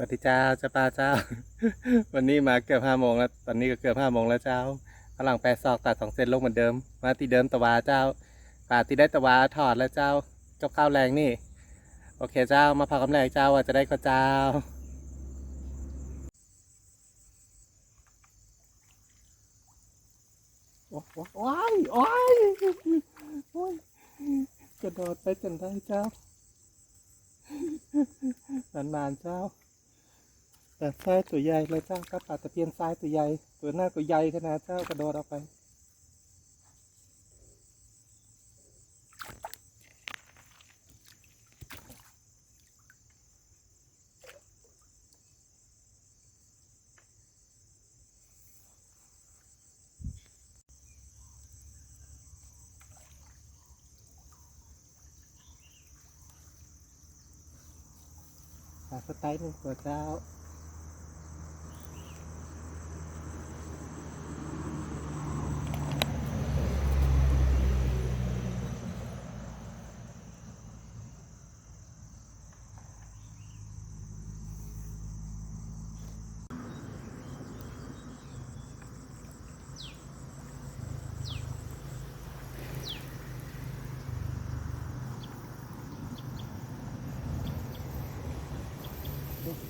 วัสดีเจ้าเจ้าป้าเจ้า วันนี้มาเกือบห้าโมงแล้วตอนนี้ก็เกือบห้าโมงแล้วเจ้ากำลังแปรซอกตัดสองเซนลงเหมือนเดิม มาที่เดิมตะวาเจ้าป่าที่ได้ตะวาถอดแล้วเจ้ากับข้าวแรงนี่ โอเคเจ้ามาพากำแรงเจ้าว่าจะได้ก็เจ้าโอ้โหโอ้ยโอ้ยโอ้ยกระโดดไปจนได้เจ้า นานๆเจ้า แต่ทรายตัวใหญ่เลยเจ้ากับปลาตะเพียนทรายตัวใหญ่ตัวหน้าตัวใหญ่ขนาดเจ้ากระโดดออกไปปลาสไตล์หนึ่งตัวเจ้า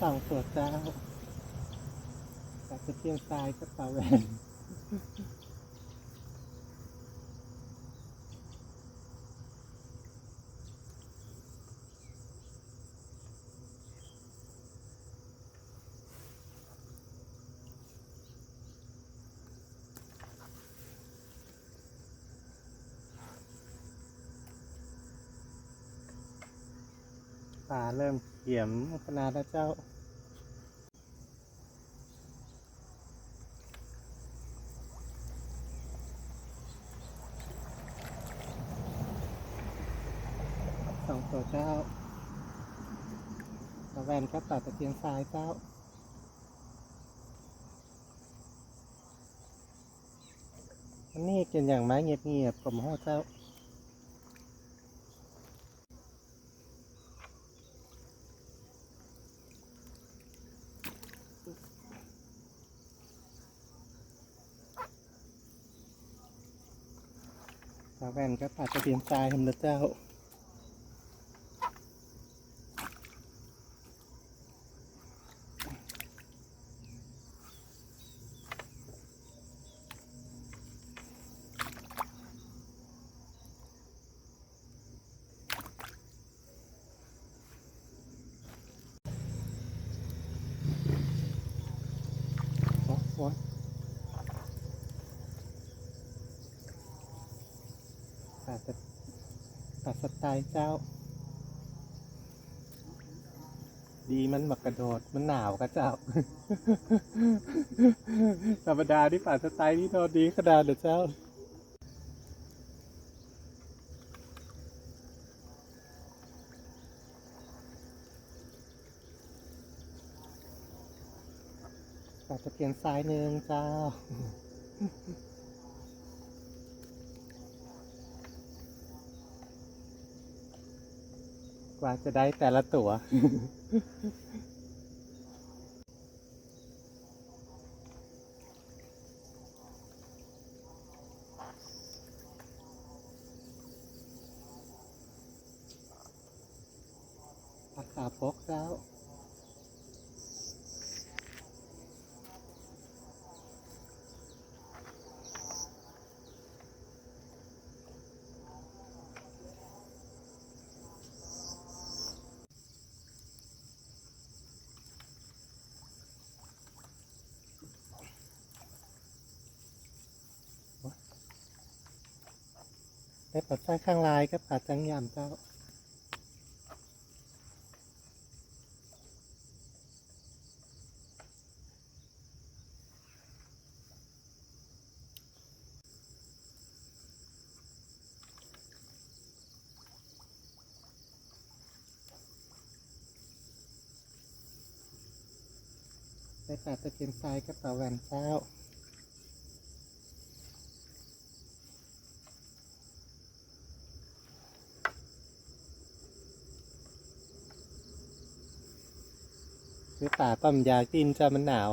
สั่งโปวดเจ้าอยากจะเที่ยวทรายก็ต่าแหวน ปลาเริ่มเขียมขนาดแล้วเจ้า สองตัวเจ้าตะแวนก็ตัดตะเพียงซ้ายเจ้าอันนี้กินอย่างไม้เงียบๆผมห่อเจ้า แว่นก็ปัดตะเพียมทรายทำนะเจ้า ปัดตัดสไตล์เจ้า ดีมันมากระโดดมันหนาวกะเจ้า ธรรมดาที่ป่าสไตล์ที่โดนดีขนาดเด้อเจ้าปลาตะเพียนซ้ายหนึ่งเจ้า กว่าจะได้แต่ละตัวปลาขาปกแล้ว ได้ปัดไส้ข้างลายก็ปัดจังยำเจ้าได้ปัดตะเกียนทรายกับปลาแหวนเจ้า ปซื้อป่าปั๊มยากินจ้ามันหนาว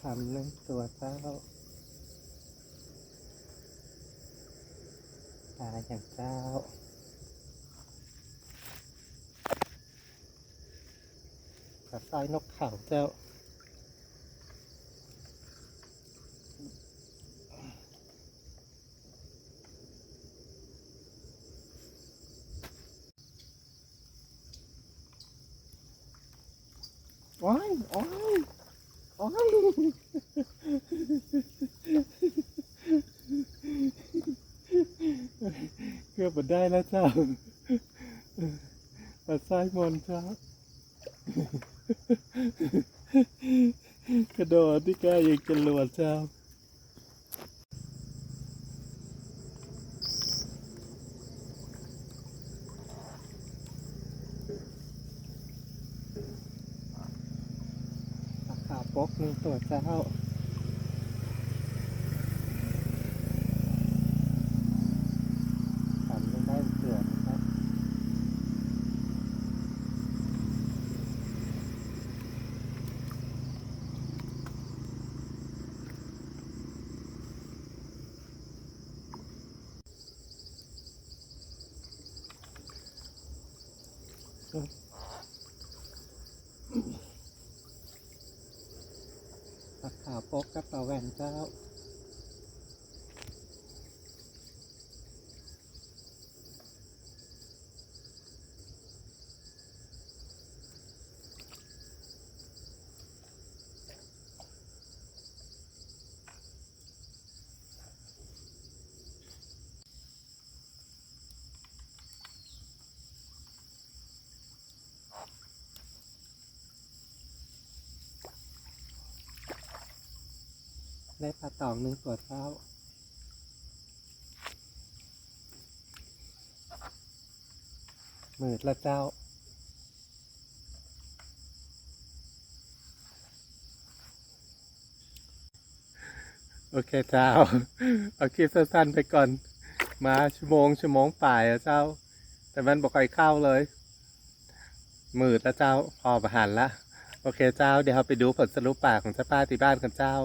ทำหนึ่งตัวเจ้าปลาอย่างเจ้าปลาสร้อยนกเขาเจ้า โอ้ยโอ้ยโอ้ยเกือบมดได้แล้วเจ้าปัดซ้ายมนต์เจ้ากระโดดที่กล้ายังจะหลวดเจ้า ราคาปกหนึ่งตัวเจ้าทำไม่ได้เสือนะครับราคาปกกับปลาแหวนเจ้า ได้ปลาตองหนึ่งตัวเจ้าหมืดละเจ้าโอเคเจ้า เอาคลิปสั้นๆไปก่อน มาชั่วโมงชั่วโมงป่ายอะเจ้า แต่มันบอกใครเข้าเลยหมืดละเจ้า พอประหารละ โอเคเจ้า เดี๋ยวเราไปดูผลสรุปป่าของเจ้าป้าที่บ้านกันเจ้า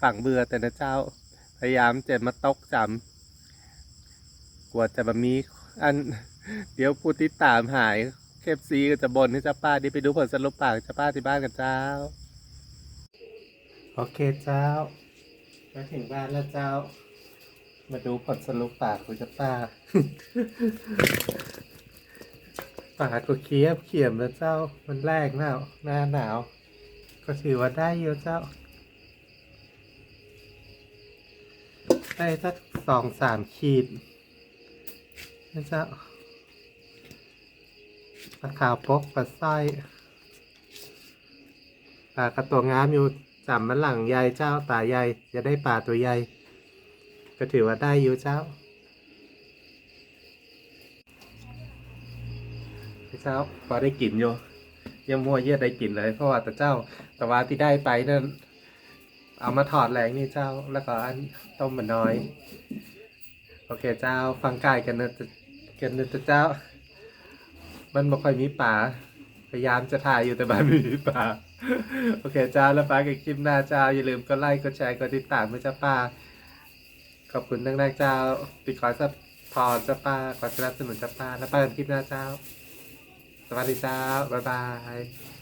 ฝั่งเบื่อแต่นะเจ้า พยายามจะมาตกจำกลัวจะมามีอัน เดี๋ยวผู้ติดตามหายเคฟซีก็จะบนให้เจ้าป้าด้ไปดูผลสรุปปากเจ้าป้าที่บ้านกันเจ้า โอเคเจ้ามาถึงบ้านแล้วเจ้า มาดูผลสรุปปากของเจ้าป้าปากก็เคี้ยมเขียมแล้วเจ้า มันแรกหนาวหน้าหนาว ก็ถือว่าได้เยอะเจ้า ได้สักสองสามขีดนะจ้าปลาขาวปกปลาสร้อยปลากระตัวงามอยู่จำมันหลังใหญ่เจ้าตาใหญ่จะได้ปลาตัวใหญ่ก็ถือว่าได้อยู่เจ้าพี่เจ้าพอได้กลิ่นอยู่ยังมัวเยี่ยได้กลิ่นเลย เพราะว่าแต่เจ้าแต่ว่าที่ได้ไปนั่น เอามาถอดแรงนี่เจ้า แล้วก็อันต้มมันน้อย โอเคเจ้า ฟังกายกันนะกันนะเจ้า มันไม่ค่อยมีป่า พยายามจะถ่ายอยู่แต่บ้านไม่มีป่า โอเคเจ้าแล้วป้ากับคลิปหน้าเจ้า อย่าลืมกดไลค์ กดแชร์ กดติดตามเพื่อเจ้าป้า ขอบคุณทั้งแรกเจ้าติดขอซัพพอร์ตเจ้าป้า ขอสนับสนุนเจ้าป้า แล้วป้ากันคลิปหน้าเจ้า สวัสดีเจ้า บ๊ายบาย